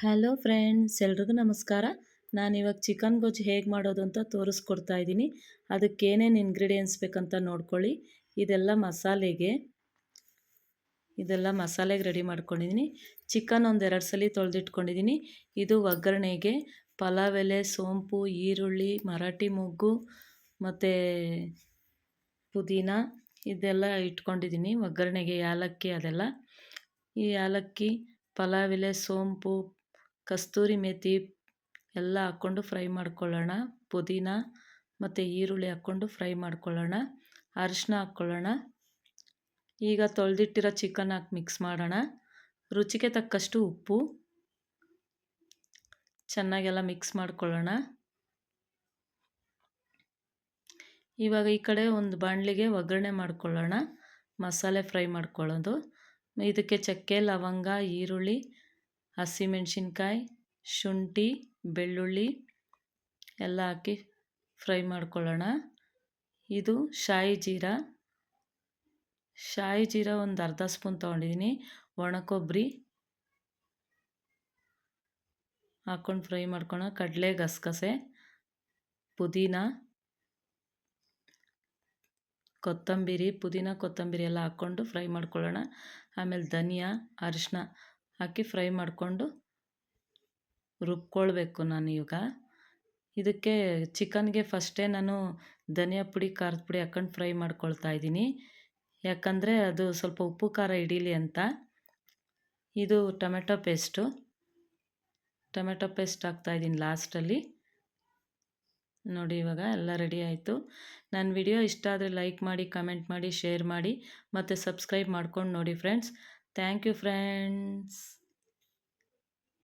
Hello friends, ಎಲ್ರಿಗೂ ನಮಸ್ಕಾರ. ನಾನು ಇವಾಗ ಚಿಕನ್ ಗೊಜ್ಜು ಹೇಗೆ ಮಾಡೋದು ಅಂತ ತೋರಿಸ್ಕೊಡ್ತಾ ಇದ್ದೀನಿ. ಅದಕ್ಕೆ ಏನೇನು ಇಂಗ್ರೀಡಿಯೆಂಟ್ಸ್ ಬೇಕಂತ ನೋಡ್ಕೊಳ್ಳಿ. ಇದೆಲ್ಲ ಮಸಾಲೆಗೆ ಇದೆಲ್ಲ ಮಸಾಲೆಗೆ ರೆಡಿ ಮಾಡ್ಕೊಂಡಿದ್ದೀನಿ. ಚಿಕನ್ ಒಂದೆರಡು ಸಲ ತೊಳೆದಿಟ್ಕೊಂಡಿದ್ದೀನಿ. ಇದು ಒಗ್ಗರಣೆಗೆ ಪಲಾವ್ ಎಲೆ ಸೋಂಪು, ಈರುಳ್ಳಿ, ಮರಾಠಿ ಮೊಗ್ಗು, ಮತ್ತು ಪುದೀನ ಇದೆಲ್ಲ ಇಟ್ಕೊಂಡಿದ್ದೀನಿ. ಒಗ್ಗರಣೆಗೆ ಏಲಕ್ಕಿ ಅದೆಲ್ಲ. ಈ ಏಲಕ್ಕಿ ಪಲಾವ್ ಎಲೆ ಸೋಂಪು ಕಸ್ತೂರಿ ಮೇಥಿ ಎಲ್ಲ ಹಾಕ್ಕೊಂಡು ಫ್ರೈ ಮಾಡ್ಕೊಳ್ಳೋಣ. ಪುದೀನ ಮತ್ತು ಈರುಳ್ಳಿ ಹಾಕ್ಕೊಂಡು ಫ್ರೈ ಮಾಡ್ಕೊಳ್ಳೋಣ. ಅರಿಶಿನ ಹಾಕ್ಕೊಳ್ಳೋಣ. ಈಗ ತೊಳೆದಿಟ್ಟಿರೋ ಚಿಕನ್ ಹಾಕಿ ಮಿಕ್ಸ್ ಮಾಡೋಣ. ರುಚಿಗೆ ತಕ್ಕಷ್ಟು ಉಪ್ಪು. ಚೆನ್ನಾಗೆಲ್ಲ ಮಿಕ್ಸ್ ಮಾಡ್ಕೊಳ್ಳೋಣ. ಇವಾಗ ಈ ಕಡೆ ಒಂದು ಬಾಣಲಿಗೆ ಒಗ್ಗರಣೆ ಮಾಡ್ಕೊಳ್ಳೋಣ. ಮಸಾಲೆ ಫ್ರೈ ಮಾಡ್ಕೊಳ್ಳೋದು. ಇದಕ್ಕೆ ಚಕ್ಕೆ, ಲವಂಗ, ಈರುಳ್ಳಿ ಹಸಿಮೆಣ್ಸಿನ್ಕಾಯಿ, ಶುಂಠಿ, ಬೆಳ್ಳುಳ್ಳಿ ಎಲ್ಲ ಹಾಕಿ ಫ್ರೈ ಮಾಡ್ಕೊಳ್ಳೋಣ. ಇದು ಶಾಯಿ ಜೀರ. ಶಾಯಿ ಜೀರ ಒಂದು ಅರ್ಧ ಸ್ಪೂನ್ ತೊಗೊಂಡಿದ್ದೀನಿ ಒಣ ಕೊಬ್ಬರಿ ಹಾಕ್ಕೊಂಡು ಫ್ರೈ ಮಾಡ್ಕೊಳ ಕಡಲೆ ಗಸಗಸೆ, ಪುದೀನ, ಕೊತ್ತಂಬರಿ ಪುದೀನ, ಕೊತ್ತಂಬರಿ ಎಲ್ಲ ಹಾಕ್ಕೊಂಡು ಫ್ರೈ ಮಾಡ್ಕೊಳ್ಳೋಣ. ಆಮೇಲೆ ಧನಿಯಾ ಅರಿಶಿನ ಹಾಕಿ ಫ್ರೈ ಮಾಡಿಕೊಂಡು ರುಬ್ಕೊಳ್ಬೇಕು ನಾನು ಈಗ. ಇದಕ್ಕೆ ಚಿಕನ್ಗೆ ಫಸ್ಟೇ ನಾನು ಧನಿಯಾ ಪುಡಿ, ಖಾರದ ಪುಡಿ ಹಾಕ್ಕೊಂಡು ಫ್ರೈ ಮಾಡ್ಕೊಳ್ತಾ ಇದ್ದೀನಿ. ಯಾಕಂದರೆ ಅದು ಸ್ವಲ್ಪ ಉಪ್ಪು, ಖಾರ ಹಿಡೀಲಿ ಅಂತ. ಇದು ಟೊಮೆಟೊ ಪೇಸ್ಟು. ಟೊಮೆಟೊ ಪೇಸ್ಟ್ ಹಾಕ್ತಾಯಿದ್ದೀನಿ ಲಾಸ್ಟಲ್ಲಿ. ನೋಡಿ ಇವಾಗ ಎಲ್ಲ ರೆಡಿ ಆಯಿತು. ನನ್ನ ವಿಡಿಯೋ ಇಷ್ಟ ಆದರೆ ಲೈಕ್ ಮಾಡಿ, ಕಮೆಂಟ್ ಮಾಡಿ, ಶೇರ್ ಮಾಡಿ, ಮತ್ತು ಸಬ್ಸ್ಕ್ರೈಬ್ ಮಾಡ್ಕೊಂಡು ನೋಡಿ ಫ್ರೆಂಡ್ಸ್. Thank you, friends.